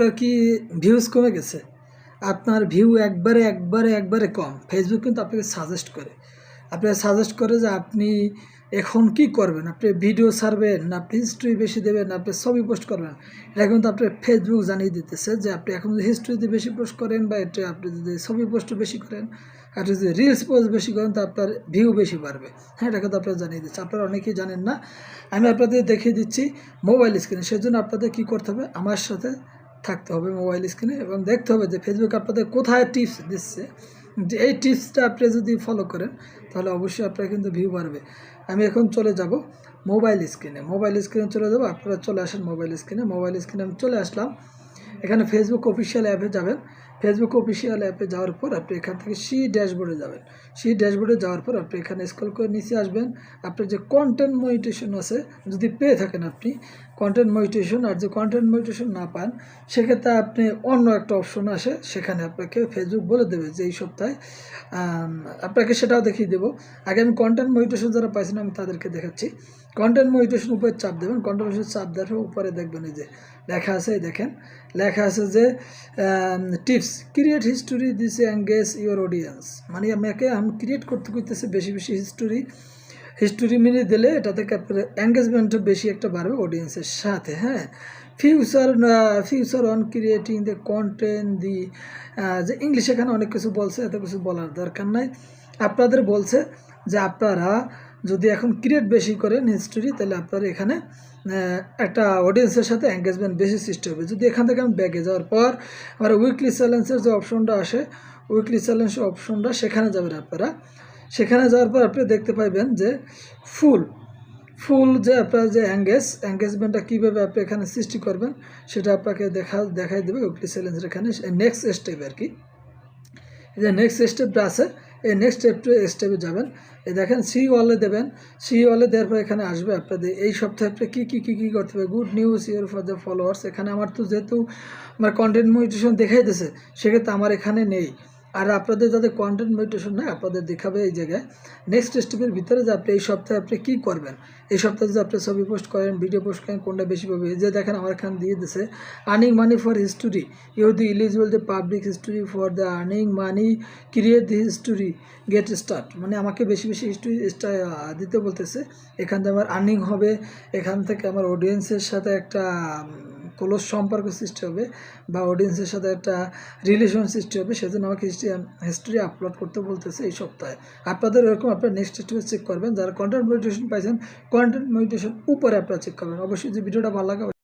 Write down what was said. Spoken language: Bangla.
আপনার কি ভিউজ কমে গেছে? আপনার ভিউ একবারে একবারে একবারে কম। ফেসবুক কিন্তু আপনাকে সাজেস্ট করে। আপনাকে সাজেস্ট করে যে আপনি এখন কি করবেন? আপনি ভিডিও ছাড়বেন না, আপনি হিস্ট্রি বেশি দেবেন না, আপনি ছবি পোস্ট করবেন এটা কিন্তু আপনার ফেসবুক জানিয়ে দিতেছে যে আপনি এখন যদি হিস্ট্রিতে বেশি পোস্ট করেন বা এটা আপনি যদি ছবি পোস্ট বেশি করেন আপনি যদি রিলস পোস্ট বেশি করেন, তো আপনার ভিউ বেশি বাড়বে। হ্যাঁ এটা কিন্তু আপনারা জানিয়ে দিচ্ছে। আপনারা অনেকেই জানেন না। আমি আপনাদের দেখিয়ে দিচ্ছি মোবাইল স্ক্রিনে সেজন্য আপনাদের কি করতে হবে? আমার সাথে থাকতে হবে মোবাইল স্ক্রিনে এবং দেখতে হবে যে ফেসবুক আপনাদের কোথায় টিপস দিচ্ছে। যে এই টিপসটা আপনি যদি ফলো করেন, তাহলে অবশ্যই আপনার কিন্তু ভিউ বাড়বে। আমি এখন চলে যাব মোবাইল স্ক্রিনে মোবাইল স্ক্রিনে চলে যাব, আপনারা চলে আসেন মোবাইল স্ক্রিনে মোবাইল স্ক্রিনে আমি চলে আসলাম। এখানে ফেসবুক অফিসিয়াল অ্যাপে যাবেন। ফেসবুক অফিসিয়াল অ্যাপে যাওয়ার পর আপনি এখান থেকে সি ড্যাশবোর্ডে যাবেন। সি ড্যাশবোর্ডে যাওয়ার পর আপনি এখানে স্ক্রল করে নিচে আসবেন। আপনার যে কন্টেন্ট মনিটেশন আছে, যদি পেয়ে থাকেন আপনি কন্টেন্ট মনিটেশন আর যে কন্টেন্ট মনিটেশন না পান, সেক্ষেত্রে আপনি অন্য একটা অপশন আসে, সেখানে আপনাকে ফেসবুক বলে দেবে যে এই সপ্তাহে আপনাকে সেটাও দেখিয়ে দেবো। আগে আমি কন্টেন্ট মনিটেশন যারা পাইছেন, আমি তাদেরকে দেখাচ্ছি। কন্টেন্ট মনিটেশন উপরে চাপ দেবেন। কন্টেন্ট মনিটেশন চাপ দেওয়ার উপরে দেখবেন এই যে, লেখা আছে দেখেন। লেখা আছে যে tips create history this engage your audience মানে আমাকে আমি ক্রিয়েট করতে করতেছে বেশি বেশি হিস্টোরি হিস্টোরি মিলিয়ে দিলে এটা থেকে আপনার বেশি একটা বাড়বে অডিয়েন্সের সাথে হ্যাঁ? Future future on creating the content the যে ইংলিশ এখানে অনেক কিছু বলছে, এত কিছু বলার দরকার নাই। আপনাদের বলছে যে আপনারা যদি এখন ক্রিয়েট বেশি করেন হিস্টোরি তাহলে আপনার এখানে একটা অডিয়েন্সের সাথে এঙ্গেজমেন্ট বেশি সৃষ্টি হবে। যদি এখান থেকে আমি ব্যাগে যাওয়ার পর আমার উইকলি চ্যালেঞ্জের যে অপশনটা আসে উইকলি চ্যালেঞ্জ অপশনটা সেখানে যাবেন আপনারা। সেখানে যাওয়ার পর আপনি দেখতে পাইবেন যে ফুল ফুল যে আপনার যে অ্যাঙ্গেজ অ্যাঙ্গেজমেন্টটা কীভাবে আপনি এখানে সৃষ্টি করবেন, সেটা আপনাকে দেখা, দেখাই দেবে উইকলি চ্যালেঞ্জের এখানে। নেক্সট স্টেপ আর কি। যে নেক্সট স্টেপটা আছে এই নেক্সট স্টেপ টু স্টেপে যাবেন। এই দেখেন সি ওয়ালে দেবেন। সি ওয়ালে দেওয়ার পর এখানে আসবে আপনাদের এই সপ্তাহে আপনি কী কী কী কী করতে হবে? Good news your for the followers এখানে আমার তো যেহেতু আমার কন্টেন্ট মোটিভেশন দেখাই দিছে সেক্ষেত্রে আমার এখানে নেই। আর আপনাদের যাদের কন্টেন্ট মেডিটেশন নেই আপনাদের দেখাবে এই জায়গায়। নেক্সট স্টেপের ভিতরে যে আপনি এই সপ্তাহে আপনি কী করবেন? এই সপ্তাহে যদি আপনি ছবি পোস্ট করেন ভিডিও পোস্ট করেন, কোনটা বেশি পাবে যে দেখেন আমার এখানে দিয়ে দিছে earning money for history you the eligible the public history for the earning money create the history get start মানে আমাকে বেশি বেশি হিস্টোরি দিতে বলতেছে। এখান থেকে আমার আর্নিং হবে, এখান থেকে আমার অডিয়েন্সের সাথে একটা ক্লোজ সম্পর্ক সৃষ্টি হবে বা অডিয়েন্সের সাথে একটা রিলেশন সৃষ্টি হবে, সেজন্য আমাকে হিস্ট্রি আপলোড করতে বলতেছে এই সপ্তাহে। আপনাদের এরকম আপনার নেক্সট স্টেপে চেক করবেন। যারা কন্টেন্ট মেডিটেশন পাইছেন কন্টেন্ট মেডিটেশন উপরে আপনারা চেক করবেন। অবশ্যই যে ভিডিওটা ভালো লাগে